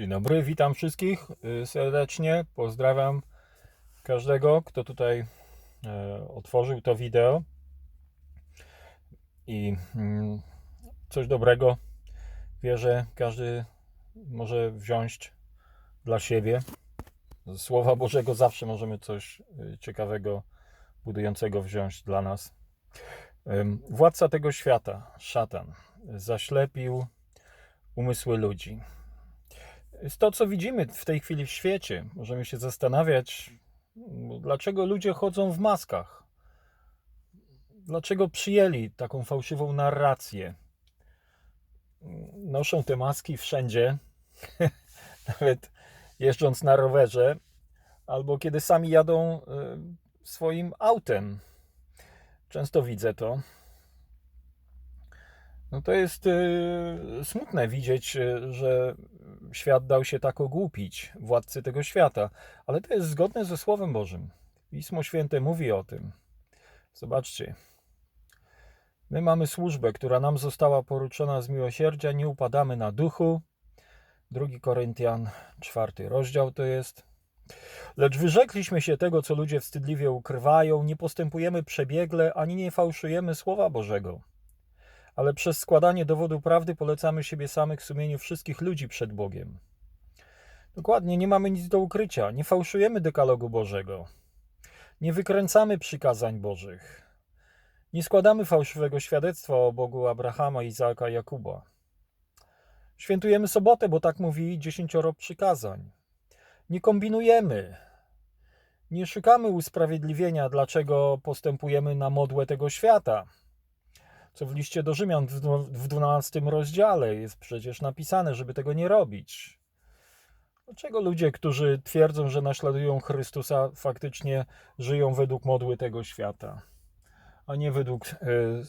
Dzień dobry, witam wszystkich y, serdecznie. Pozdrawiam każdego, kto tutaj e, otworzył to wideo. I mm, coś dobrego wierzę, każdy może wziąć dla siebie. Z Słowa Bożego zawsze możemy coś y, ciekawego, budującego wziąć dla nas. Władca tego świata, szatan, zaślepił umysły ludzi to, co widzimy w tej chwili w świecie. Możemy się zastanawiać, dlaczego ludzie chodzą w maskach. Dlaczego przyjęli taką fałszywą narrację? Noszą te maski wszędzie, nawet jeżdżąc na rowerze, albo kiedy sami jadą y, swoim autem. Często widzę to. No to jest y, smutne widzieć, y, że świat dał się tak ogłupić, władcy tego świata, ale to jest zgodne ze Słowem Bożym. Pismo Święte mówi o tym. Zobaczcie. My mamy służbę, która nam została poruczona z miłosierdzia, nie upadamy na duchu. 2 Koryntian, czwarty rozdział to jest. Lecz wyrzekliśmy się tego, co ludzie wstydliwie ukrywają, nie postępujemy przebiegle, ani nie fałszujemy Słowa Bożego ale przez składanie dowodu prawdy polecamy siebie samych w sumieniu wszystkich ludzi przed Bogiem. Dokładnie, nie mamy nic do ukrycia, nie fałszujemy dekalogu Bożego, nie wykręcamy przykazań Bożych, nie składamy fałszywego świadectwa o Bogu Abrahama, Izaaka i Jakuba. Świętujemy sobotę, bo tak mówi dziesięcioro przykazań. Nie kombinujemy, nie szukamy usprawiedliwienia, dlaczego postępujemy na modłę tego świata co w liście do Rzymian w 12 rozdziale jest przecież napisane, żeby tego nie robić. Dlaczego ludzie, którzy twierdzą, że naśladują Chrystusa, faktycznie żyją według modły tego świata, a nie według e,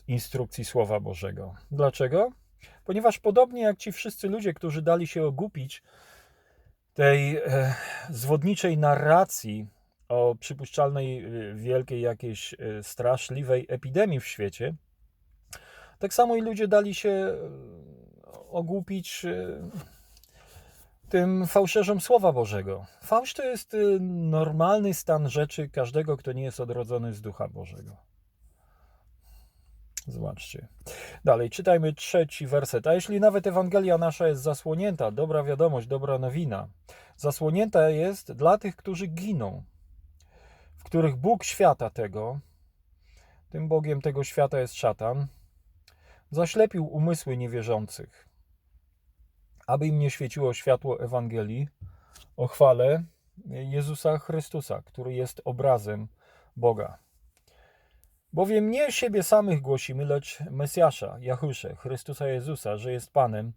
instrukcji Słowa Bożego? Dlaczego? Ponieważ podobnie jak ci wszyscy ludzie, którzy dali się ogłupić tej e, zwodniczej narracji o przypuszczalnej e, wielkiej jakiejś straszliwej epidemii w świecie, tak samo i ludzie dali się e, ogłupić e, tym fałszerzom Słowa Bożego. Fałsz to jest e, normalny stan rzeczy każdego, kto nie jest odrodzony z Ducha Bożego. Zobaczcie. Dalej, czytajmy trzeci werset. A jeśli nawet Ewangelia nasza jest zasłonięta, dobra wiadomość, dobra nowina, zasłonięta jest dla tych, którzy giną, w których Bóg świata tego, tym Bogiem tego świata jest szatan, zaślepił umysły niewierzących, aby im nie świeciło światło Ewangelii o chwale Jezusa Chrystusa, który jest obrazem Boga. Bowiem nie siebie samych głosimy, lecz Mesjasza, Jachusze, Chrystusa Jezusa, że jest Panem,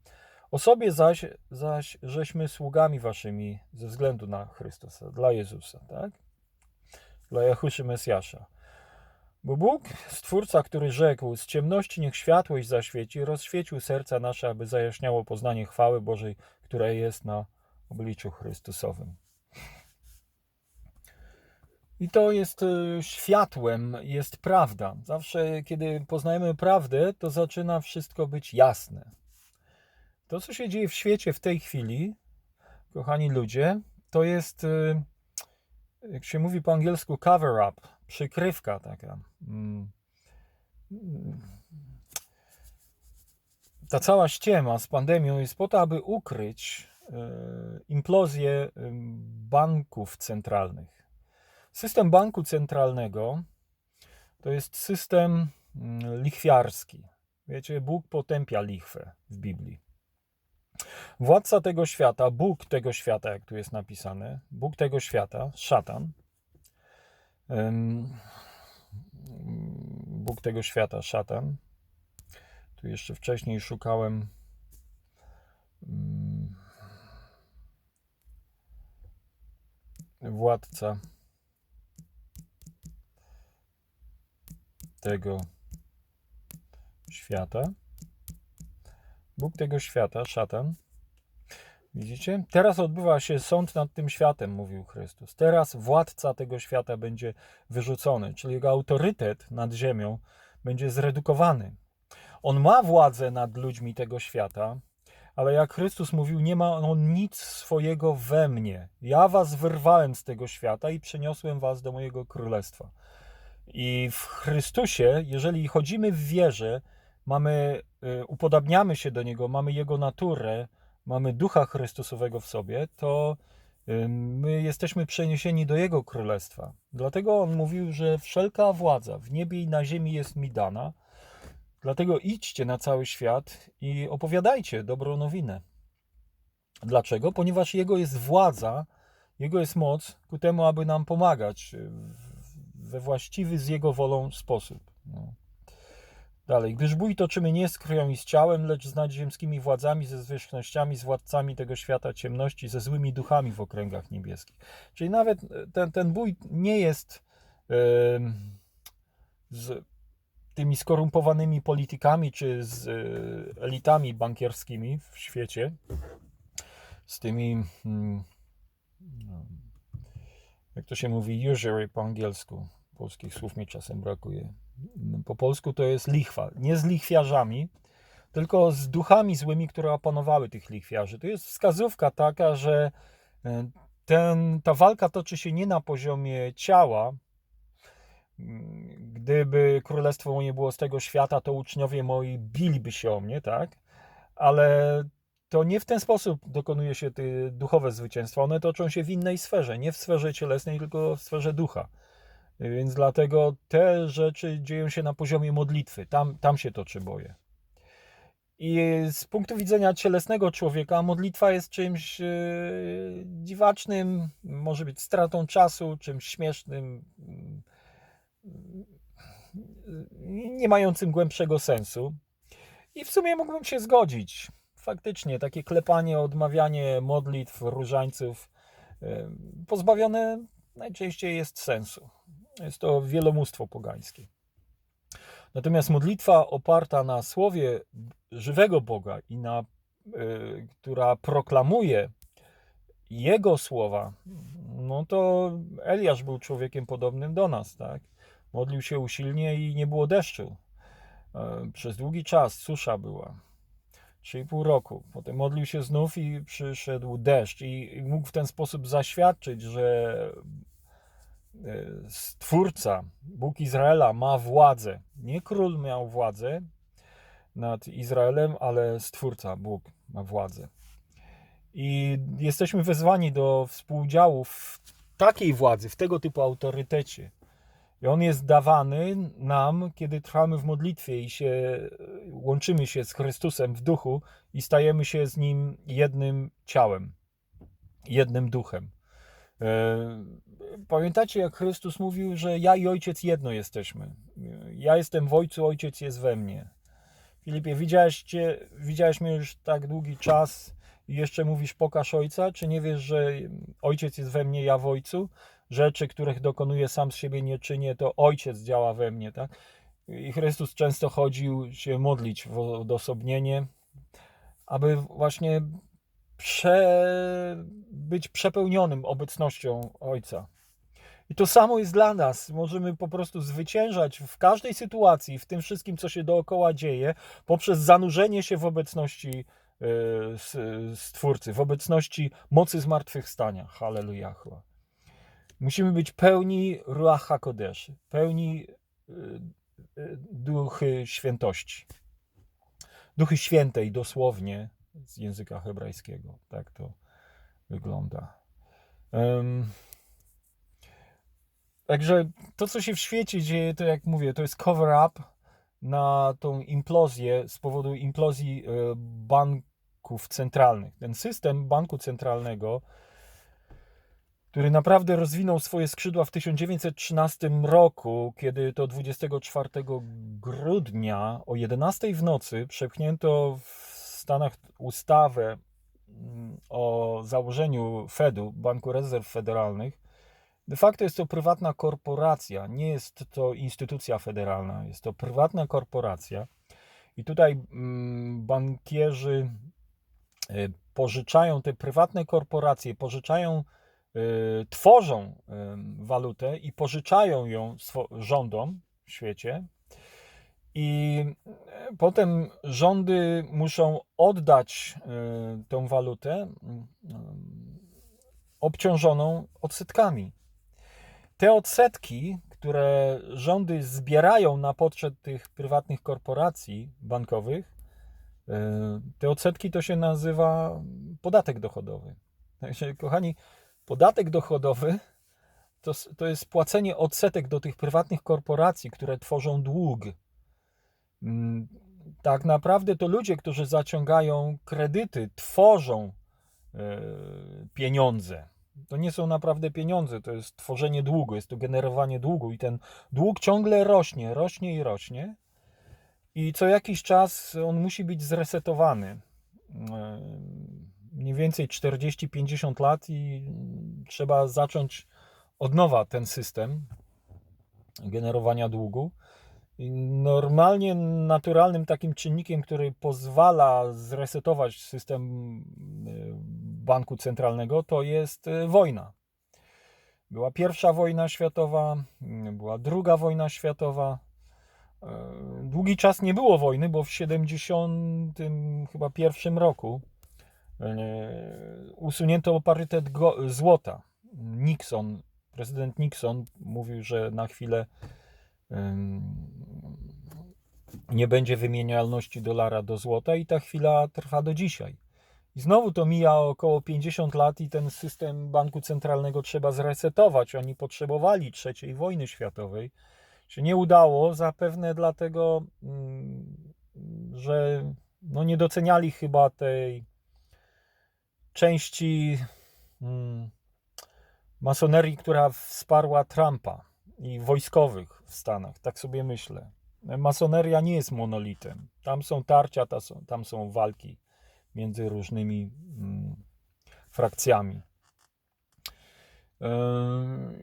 o sobie zaś, zaś żeśmy sługami waszymi ze względu na Chrystusa, dla Jezusa, tak? Dla Jachuszy Mesjasza. Bo Bóg, Stwórca, który rzekł, z ciemności niech światłość zaświeci, rozświecił serca nasze, aby zajaśniało poznanie chwały Bożej, która jest na obliczu Chrystusowym. I to jest y, światłem, jest prawda. Zawsze, kiedy poznajemy prawdę, to zaczyna wszystko być jasne. To, co się dzieje w świecie w tej chwili, kochani ludzie, to jest, y, jak się mówi po angielsku, cover up, przykrywka taka. Mm. Ta cała ściema z pandemią jest po to, aby ukryć y, implozję banków centralnych. System banku centralnego to jest system mm, lichwiarski. Wiecie, Bóg potępia lichwę w Biblii. Władca tego świata, Bóg tego świata, jak tu jest napisane, Bóg tego świata, szatan, Bóg tego świata, szatan. Tu jeszcze wcześniej szukałem władca tego świata. Bóg tego świata, szatan. Widzicie? Teraz odbywa się sąd nad tym światem, mówił Chrystus. Teraz władca tego świata będzie wyrzucony, czyli jego autorytet nad ziemią będzie zredukowany. On ma władzę nad ludźmi tego świata, ale jak Chrystus mówił, nie ma on nic swojego we mnie. Ja was wyrwałem z tego świata i przeniosłem was do mojego królestwa. I w Chrystusie, jeżeli chodzimy w wierze, mamy, y, upodabniamy się do Niego, mamy Jego naturę, mamy Ducha Chrystusowego w sobie, to my jesteśmy przeniesieni do Jego Królestwa. Dlatego On mówił, że wszelka władza w niebie i na ziemi jest mi dana. Dlatego idźcie na cały świat i opowiadajcie dobrą nowinę. Dlaczego? Ponieważ Jego jest władza, Jego jest moc ku temu, aby nam pomagać we właściwy z Jego wolą sposób. No. Dalej, gdyż bój toczymy nie z krwią i z ciałem, lecz z nadziemskimi władzami, ze zwierzchnościami, z władcami tego świata ciemności, ze złymi duchami w okręgach niebieskich. Czyli nawet ten, ten bój nie jest yy, z tymi skorumpowanymi politykami czy z yy, elitami bankierskimi w świecie, z tymi, yy, jak to się mówi, usury po angielsku. Polskich słów mi czasem brakuje po polsku to jest lichwa. Nie z lichwiarzami, tylko z duchami złymi, które opanowały tych lichwiarzy. To jest wskazówka taka, że e, ten, ta walka toczy się nie na poziomie ciała. Gdyby królestwo nie było z tego świata, to uczniowie moi biliby się o mnie, tak? Ale to nie w ten sposób dokonuje się te duchowe zwycięstwa. One toczą się w innej sferze, nie w sferze cielesnej, tylko w sferze ducha. Więc dlatego te rzeczy dzieją się na poziomie modlitwy. Tam, tam się toczy boje. I z punktu widzenia cielesnego człowieka, modlitwa jest czymś e, dziwacznym, może być stratą czasu, czymś śmiesznym, mm, nie mającym głębszego sensu. I w sumie mógłbym się zgodzić. Faktycznie, takie klepanie, odmawianie modlitw, różańców, e, pozbawione najczęściej jest sensu. Jest to wielomóstwo pogańskie. Natomiast modlitwa oparta na słowie żywego Boga i na, y, która proklamuje Jego słowa, no to Eliasz był człowiekiem podobnym do nas, tak? Modlił się usilnie i nie było deszczu. E, przez długi czas susza była. 3,5 roku. Potem modlił się znów i przyszedł deszcz i mógł w ten sposób zaświadczyć, że Stwórca, Bóg Izraela ma władzę. Nie król miał władzę nad Izraelem, ale Stwórca, Bóg ma władzę. I jesteśmy wezwani do współudziału w takiej władzy, w tego typu autorytecie. I on jest dawany nam, kiedy trwamy w modlitwie i się łączymy się z Chrystusem w duchu i stajemy się z nim jednym ciałem, jednym duchem. E, pamiętacie, jak Chrystus mówił, że ja i Ojciec jedno jesteśmy. Ja jestem w Ojcu, Ojciec jest we mnie. Filipie, widziałeś, cię, widziałeś mnie już tak długi czas i jeszcze mówisz pokaż Ojca? Czy nie wiesz, że Ojciec jest we mnie, ja w Ojcu? Rzeczy, których dokonuję sam z siebie nie czynię, to Ojciec działa we mnie, tak? I Chrystus często chodził się modlić w odosobnienie, aby właśnie prze, być przepełnionym obecnością Ojca. I to samo jest dla nas. Możemy po prostu zwyciężać w każdej sytuacji, w tym wszystkim, co się dookoła dzieje, poprzez zanurzenie się w obecności e, Stwórcy, w obecności mocy zmartwychwstania. Halleluja. Musimy być pełni Ruach HaKodesh, pełni e, e, duchy świętości. Duchy świętej dosłownie z języka hebrajskiego. Tak to wygląda. Um, także to, co się w świecie dzieje, to jak mówię, to jest cover-up na tą implozję z powodu implozji e, banków centralnych. Ten system banku centralnego, który naprawdę rozwinął swoje skrzydła w 1913 roku, kiedy to 24 grudnia o 11 w nocy przepchnięto w Stanach ustawę mm, o założeniu Fedu, Banku Rezerw Federalnych, de facto jest to prywatna korporacja, nie jest to instytucja federalna, jest to prywatna korporacja. I tutaj mm, bankierzy y, pożyczają te prywatne korporacje, pożyczają, y, tworzą y, walutę i pożyczają ją rządom w świecie I e, potem rządy muszą oddać e, tę walutę mm, obciążoną odsetkami. Te odsetki, które rządy zbierają na poczet tych prywatnych korporacji bankowych, e, te odsetki to się nazywa podatek dochodowy. Także, kochani, podatek dochodowy to, to jest płacenie odsetek do tych prywatnych korporacji, które tworzą dług. Mm, tak naprawdę to ludzie, którzy zaciągają kredyty, tworzą e, pieniądze. To nie są naprawdę pieniądze, to jest tworzenie długu, jest to generowanie długu i ten dług ciągle rośnie, rośnie i rośnie. I co jakiś czas on musi być zresetowany. E, mniej więcej 40-50 lat i trzeba zacząć od nowa ten system generowania długu. Normalnie naturalnym takim czynnikiem, który pozwala zresetować system y, banku centralnego, to jest y, wojna. Była pierwsza wojna światowa, y, była druga wojna światowa. Długi czas nie było wojny, bo w 70 chyba pierwszym roku usunięto parytet złota. Nixon Prezydent Nixon mówił, że na chwilę nie będzie wymienialności dolara do złota i ta chwila trwa do dzisiaj. I znowu to mija około 50 lat i ten system banku centralnego trzeba zresetować. Oni potrzebowali trzeciej wojny światowej. Się nie udało, zapewne dlatego, mm, że no nie doceniali chyba tej części mm, masonerii, która wsparła Trumpa i wojskowych w Stanach. Tak sobie myślę. Masoneria nie jest monolitem. Tam są tarcia, tam są walki między różnymi mm, frakcjami. Yy,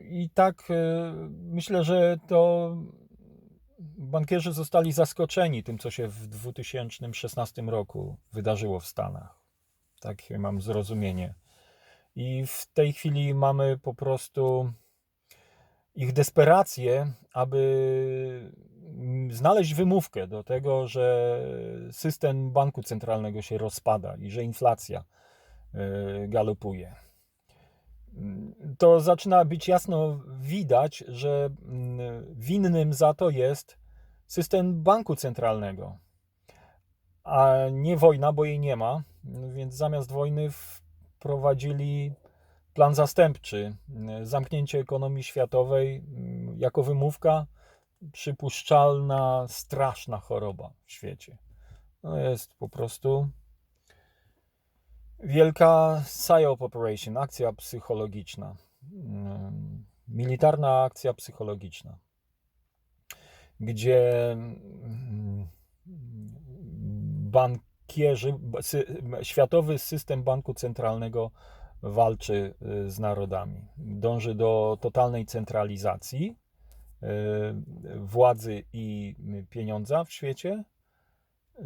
I tak yy, myślę, że to bankierzy zostali zaskoczeni tym, co się w 2016 roku wydarzyło w Stanach. Takie mam zrozumienie. I w tej chwili mamy po prostu ich desperację, aby znaleźć wymówkę do tego, że system banku centralnego się rozpada i że inflacja e, galopuje. To zaczyna być jasno widać, że mm, winnym za to jest system banku centralnego, a nie wojna, bo jej nie ma. Więc zamiast wojny wprowadzili plan zastępczy, zamknięcie ekonomii światowej mm, jako wymówka, przypuszczalna, straszna choroba w świecie. No jest po prostu wielka PSYOP operation, akcja psychologiczna, mm, militarna akcja psychologiczna, gdzie bank bankierzy, światowy system banku centralnego walczy y, z narodami. Dąży do totalnej centralizacji y, władzy i pieniądza w świecie. Y,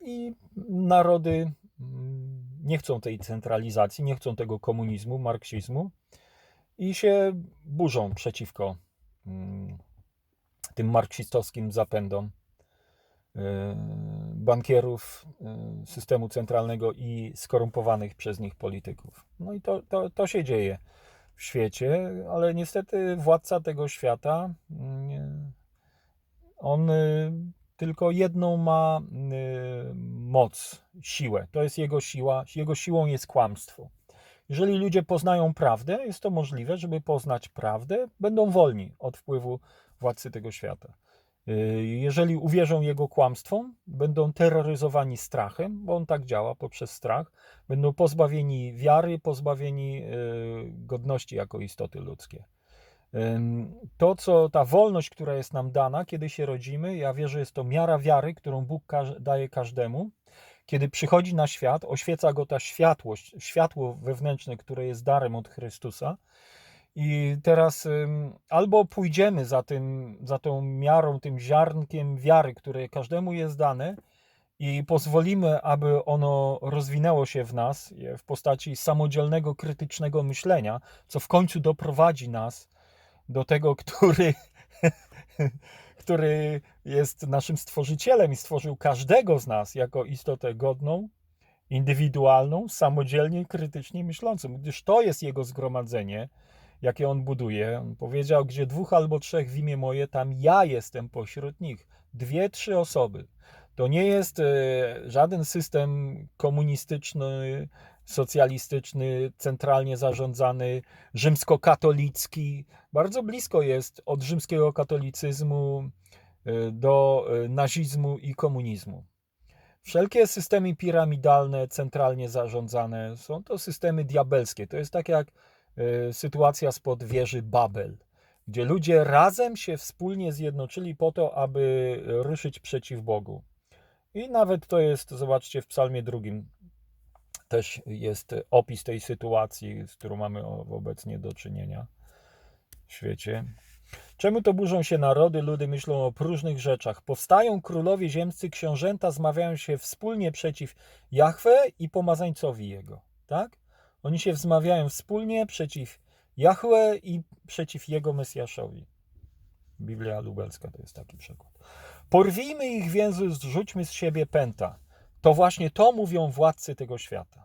I narody mm, nie chcą tej centralizacji, nie chcą tego komunizmu, marksizmu i się burzą przeciwko mm, tym marksistowskim zapędom bankierów y, systemu centralnego i skorumpowanych przez nich polityków. No i to, to, to się dzieje w świecie, ale niestety władca tego świata, y, on y, tylko jedną ma moc, siłę. To jest jego siła. Jego siłą jest kłamstwo. Jeżeli ludzie poznają prawdę, jest to możliwe, żeby poznać prawdę, będą wolni od wpływu władcy tego świata. Jeżeli uwierzą jego kłamstwom, będą terroryzowani strachem, bo on tak działa poprzez strach, będą pozbawieni wiary, pozbawieni y, godności jako istoty ludzkie. To, co ta wolność, która jest nam dana, kiedy się rodzimy, ja wierzę, jest to miara wiary, którą Bóg daje każdemu. Kiedy przychodzi na świat, oświeca go ta światłość, światło wewnętrzne, które jest darem od Chrystusa i teraz albo pójdziemy za, tym, za tą miarą, tym ziarnkiem wiary, które każdemu jest dane, i pozwolimy, aby ono rozwinęło się w nas w postaci samodzielnego, krytycznego myślenia, co w końcu doprowadzi nas do tego, który, który jest naszym stworzycielem i stworzył każdego z nas jako istotę godną, indywidualną, samodzielnie krytycznie myślącą, gdyż to jest jego zgromadzenie, jakie on buduje. On powiedział, gdzie dwóch albo trzech w imię moje, tam ja jestem pośród nich. Dwie, trzy osoby. To nie jest e, żaden system komunistyczny, socjalistyczny, centralnie zarządzany, rzymskokatolicki. Bardzo blisko jest od rzymskiego katolicyzmu e, do e, nazizmu i komunizmu. Wszelkie systemy piramidalne, centralnie zarządzane, są to systemy diabelskie. To jest tak jak sytuacja spod wieży Babel, gdzie ludzie razem się wspólnie zjednoczyli po to, aby ruszyć przeciw Bogu. I nawet to jest, zobaczcie, w Psalmie drugim też jest opis tej sytuacji, z którą mamy obecnie do czynienia w świecie. Czemu to burzą się narody, ludy myślą o próżnych rzeczach? Powstają królowie ziemscy, książęta zmawiają się wspólnie przeciw Jahwe i pomazańcowi jego. Tak? Oni się wzmawiają wspólnie przeciw Jahwe i przeciw jego Mesjaszowi. Biblia lubelska to jest taki przykład. Porwijmy ich więzy, zrzućmy z siebie pęta. To właśnie to mówią władcy tego świata.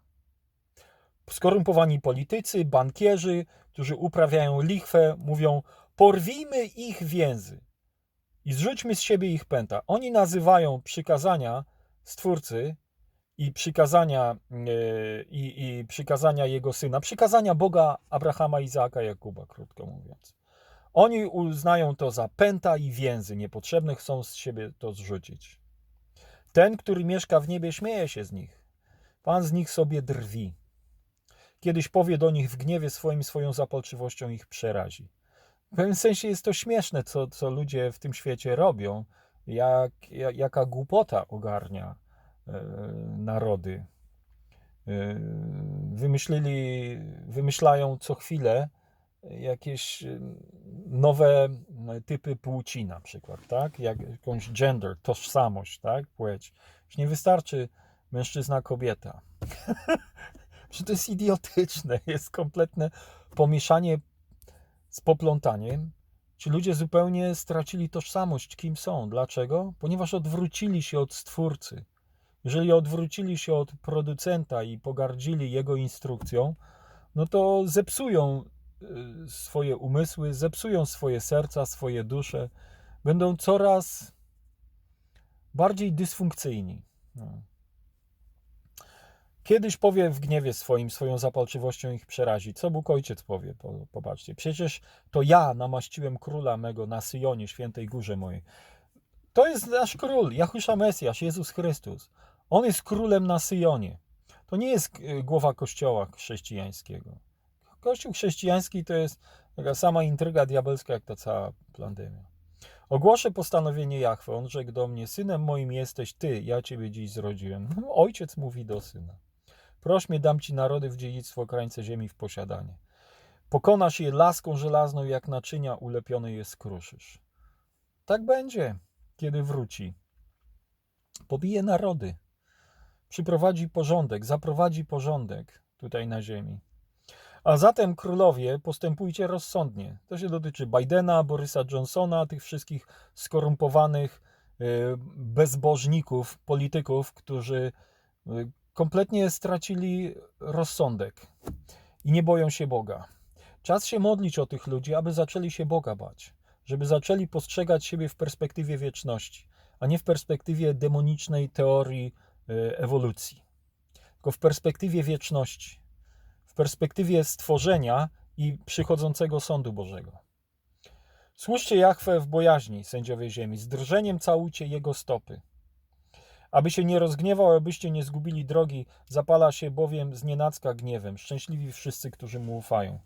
Skorumpowani politycy, bankierzy, którzy uprawiają lichwę, mówią: porwijmy ich więzy i zrzućmy z siebie ich pęta. Oni nazywają przykazania Stwórcy i przykazania, e, i, i przykazania jego syna, przykazania Boga Abrahama, Izaaka, Jakuba, krótko mówiąc. Oni uznają to za pęta i więzy niepotrzebne, chcą z siebie to zrzucić. Ten, który mieszka w niebie, śmieje się z nich. Pan z nich sobie drwi. Kiedyś powie do nich w gniewie swoim, swoją zapalczywością ich przerazi. W pewnym sensie jest to śmieszne, co, co ludzie w tym świecie robią, jak, jak jaka głupota ogarnia narody. E, wymyślili, wymyślają co chwilę jakieś y, nowe no, typy płci na przykład, tak? Jak, jakąś gender, tożsamość, tak? Płeć. Już nie wystarczy mężczyzna, kobieta. Że to jest idiotyczne, jest kompletne pomieszanie z poplątaniem. Ci ludzie zupełnie stracili tożsamość, kim są. Dlaczego? Ponieważ odwrócili się od Stwórcy. Jeżeli odwrócili się od producenta i pogardzili jego instrukcją, no to zepsują Y, swoje umysły, zepsują swoje serca, swoje dusze, będą coraz bardziej dysfunkcyjni. No. Kiedyś powie w gniewie swoim, swoją zapalczywością ich przerazi. Co Bóg Ojciec powie? Popatrzcie. Przecież to ja namaściłem króla mego na Syjonie, świętej górze mojej. To jest nasz król, Jahusza Mesjasz, Jezus Chrystus. On jest królem na Syjonie. To nie jest y, głowa kościoła chrześcijańskiego. Kościół chrześcijański to jest taka sama intryga diabelska, jak ta cała pandemia. Ogłoszę postanowienie Jachwę. On rzekł do mnie, synem moim jesteś ty, ja ciebie dziś zrodziłem. Ojciec mówi do syna. Proś mnie, dam ci narody w dziedzictwo krańce ziemi w posiadanie. Pokonasz je laską żelazną, jak naczynia ulepione je skruszysz. Tak będzie, kiedy wróci. Pobije narody. Przyprowadzi porządek, zaprowadzi porządek tutaj na ziemi. A zatem królowie, postępujcie rozsądnie. To się dotyczy Bidena, Borysa Johnsona, tych wszystkich skorumpowanych y, bezbożników, polityków, którzy y, kompletnie stracili rozsądek i nie boją się Boga. Czas się modlić o tych ludzi, aby zaczęli się Boga bać, żeby zaczęli postrzegać siebie w perspektywie wieczności, a nie w perspektywie demonicznej teorii ewolucji, tylko w perspektywie wieczności perspektywie stworzenia i przychodzącego sądu Bożego. Służcie Jachwę w bojaźni, sędziowie ziemi, z drżeniem całujcie Jego stopy. Aby się nie rozgniewał, abyście nie zgubili drogi, zapala się bowiem z gniewem. Szczęśliwi wszyscy, którzy Mu ufają.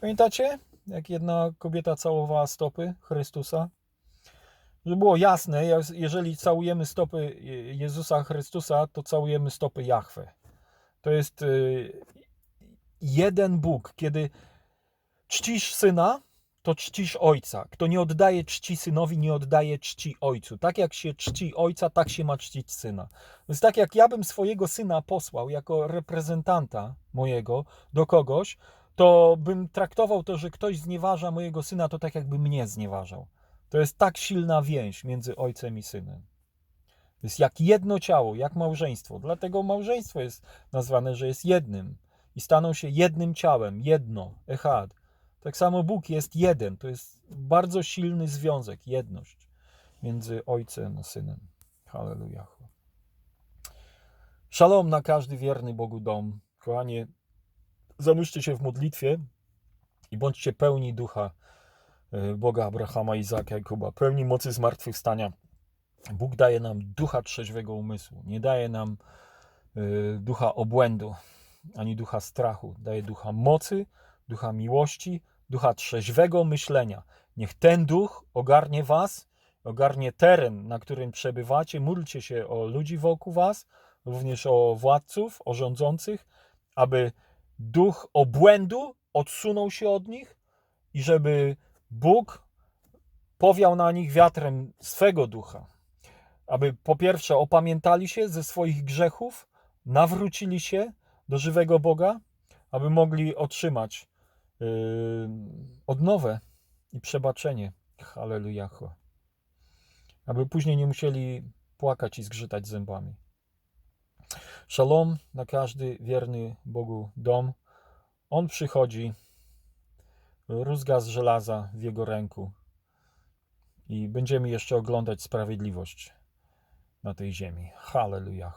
Pamiętacie, jak jedna kobieta całowała stopy Chrystusa? Żeby było jasne, jeżeli całujemy stopy Jezusa Chrystusa, to całujemy stopy Jachwę. To jest y, jeden Bóg. Kiedy czcisz syna, to czcisz ojca. Kto nie oddaje czci synowi, nie oddaje czci ojcu. Tak jak się czci ojca, tak się ma czcić syna. Więc tak jak ja bym swojego syna posłał jako reprezentanta mojego do kogoś, to bym traktował to, że ktoś znieważa mojego syna, to tak jakby mnie znieważał. To jest tak silna więź między ojcem i synem. To jest jak jedno ciało, jak małżeństwo. Dlatego małżeństwo jest nazwane, że jest jednym. I staną się jednym ciałem, jedno, echad. Tak samo Bóg jest jeden. To jest bardzo silny związek, jedność między ojcem a synem. Halleluja. Szalom na każdy wierny Bogu dom. Kochanie, zanurzcie się w modlitwie i bądźcie pełni ducha Boga Abrahama, Izaka, Jakuba, pełni mocy zmartwychwstania. Bóg daje nam ducha trzeźwego umysłu, nie daje nam y, ducha obłędu, ani ducha strachu. Daje ducha mocy, ducha miłości, ducha trzeźwego myślenia. Niech ten duch ogarnie was, ogarnie teren, na którym przebywacie. Módlcie się o ludzi wokół was, również o władców, o rządzących, aby duch obłędu odsunął się od nich i żeby Bóg powiał na nich wiatrem swego ducha. Aby po pierwsze opamiętali się ze swoich grzechów, nawrócili się do żywego Boga, aby mogli otrzymać yy, odnowę i przebaczenie. Halleluja. Aby później nie musieli płakać i zgrzytać zębami. Szalom na każdy wierny Bogu dom. On przychodzi, rózga z żelaza w jego ręku i będziemy jeszcze oglądać sprawiedliwość na tej ziemi. Halleluja.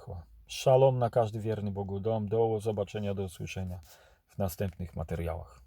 Szalom na każdy wierny Bogu dom. Do zobaczenia, do usłyszenia w następnych materiałach.